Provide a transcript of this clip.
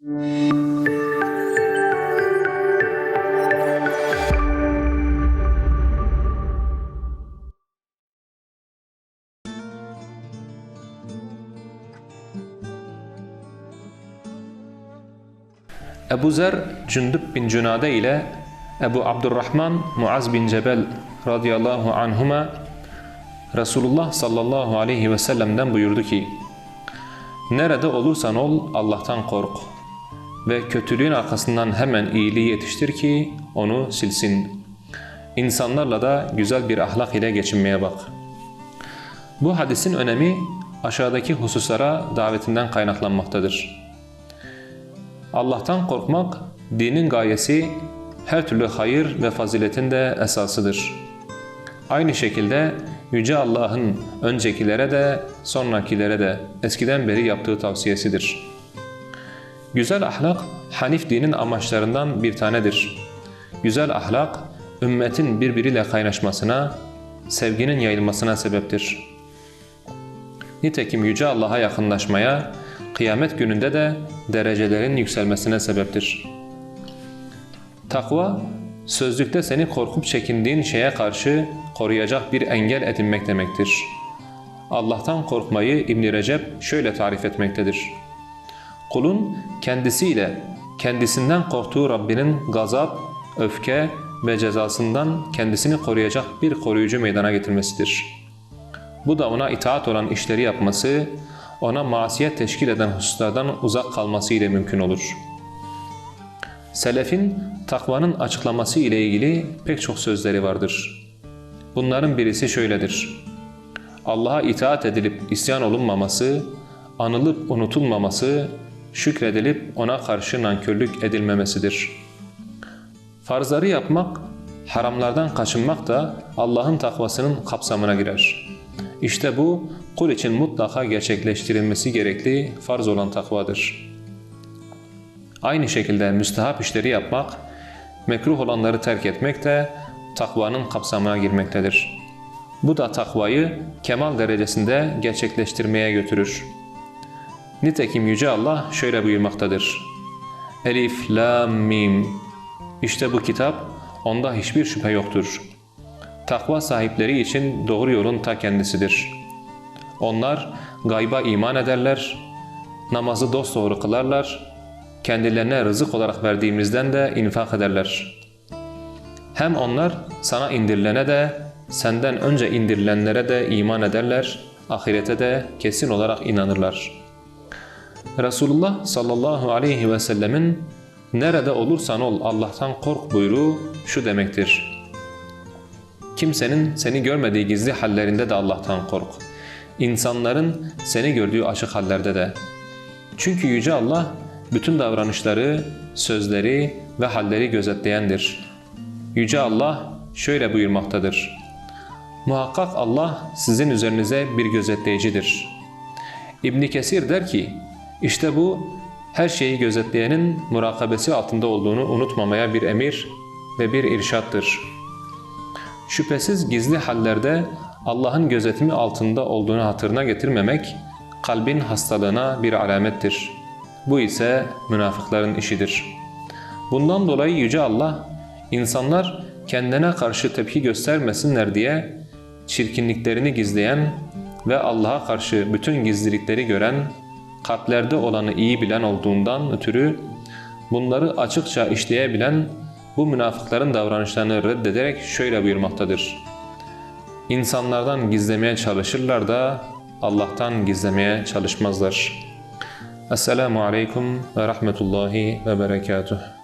Ebu Zer Cündüb bin Cünade ile Ebu Abdurrahman Muaz bin Cebel radıyallahu anhuma Resulullah sallallahu aleyhi ve sellem'den buyurdu ki Nerede olursan ol Allah'tan kork ve kötülüğün arkasından hemen iyiliği yetiştir ki onu silsin. İnsanlarla da güzel bir ahlak ile geçinmeye bak. Bu hadisin önemi aşağıdaki hususlara davetinden kaynaklanmaktadır. Allah'tan korkmak dinin gayesi, her türlü hayır ve faziletin de esasıdır. Aynı şekilde Yüce Allah'ın öncekilere de sonrakilere de eskiden beri yaptığı tavsiyesidir. Güzel ahlak, Hanif dinin amaçlarından bir tanedir. Güzel ahlak, ümmetin birbiriyle kaynaşmasına, sevginin yayılmasına sebeptir. Nitekim Yüce Allah'a yakınlaşmaya, kıyamet gününde de derecelerin yükselmesine sebeptir. Takva, sözlükte seni korkup çekindiğin şeye karşı koruyacak bir engel edinmek demektir. Allah'tan korkmayı İbn Recep şöyle tarif etmektedir. Kulun kendisiyle, kendisinden korktuğu Rabbinin gazap, öfke ve cezasından kendisini koruyacak bir koruyucu meydana getirmesidir. Bu da ona itaat olan işleri yapması, ona masiyet teşkil eden hususlardan uzak kalması ile mümkün olur. Selefin takvanın açıklaması ile ilgili pek çok sözleri vardır. Bunların birisi şöyledir. Allah'a itaat edilip isyan olunmaması, anılıp unutulmaması, şükredilip ona karşı nankörlük edilmemesidir. Farzları yapmak, haramlardan kaçınmak da Allah'ın takvasının kapsamına girer. İşte bu kul için mutlaka gerçekleştirilmesi gerekli farz olan takvadır. Aynı şekilde müstehap işleri yapmak, mekruh olanları terk etmek de takvanın kapsamına girmektedir. Bu da takvayı kemal derecesinde gerçekleştirmeye götürür. Nitekim Yüce Allah şöyle buyurmaktadır. Elif, Lam, Mim. İşte bu kitap, onda hiçbir şüphe yoktur. Takva sahipleri için doğru yolun ta kendisidir. Onlar gayba iman ederler, namazı dosdoğru kılarlar, kendilerine rızık olarak verdiğimizden de infak ederler. Hem onlar sana indirilene de, senden önce indirilenlere de iman ederler, ahirete de kesin olarak inanırlar. Resulullah sallallahu aleyhi ve sellemin nerede olursan ol Allah'tan kork buyruğu şu demektir. Kimsenin seni görmediği gizli hallerinde de Allah'tan kork. İnsanların seni gördüğü açık hallerde de. Çünkü Yüce Allah bütün davranışları, sözleri ve halleri gözetleyendir. Yüce Allah şöyle buyurmaktadır. Muhakkak Allah sizin üzerinize bir gözetleyicidir. İbn Kesir der ki, işte bu her şeyi gözetleyenin murakabesi altında olduğunu unutmamaya bir emir ve bir irşattır. Şüphesiz gizli hallerde Allah'ın gözetimi altında olduğunu hatırına getirmemek, kalbin hastalığına bir alamettir. Bu ise münafıkların işidir. Bundan dolayı Yüce Allah, insanlar kendine karşı tepki göstermesinler diye çirkinliklerini gizleyen ve Allah'a karşı bütün gizlilikleri gören, kalplerde olanı iyi bilen olduğundan ötürü bunları açıkça işleyebilen bu münafıkların davranışlarını reddederek şöyle buyurmaktadır. İnsanlardan gizlemeye çalışırlar da Allah'tan gizlemeye çalışmazlar. Esselamu Aleyküm ve Rahmetullahi ve Berekatuhu.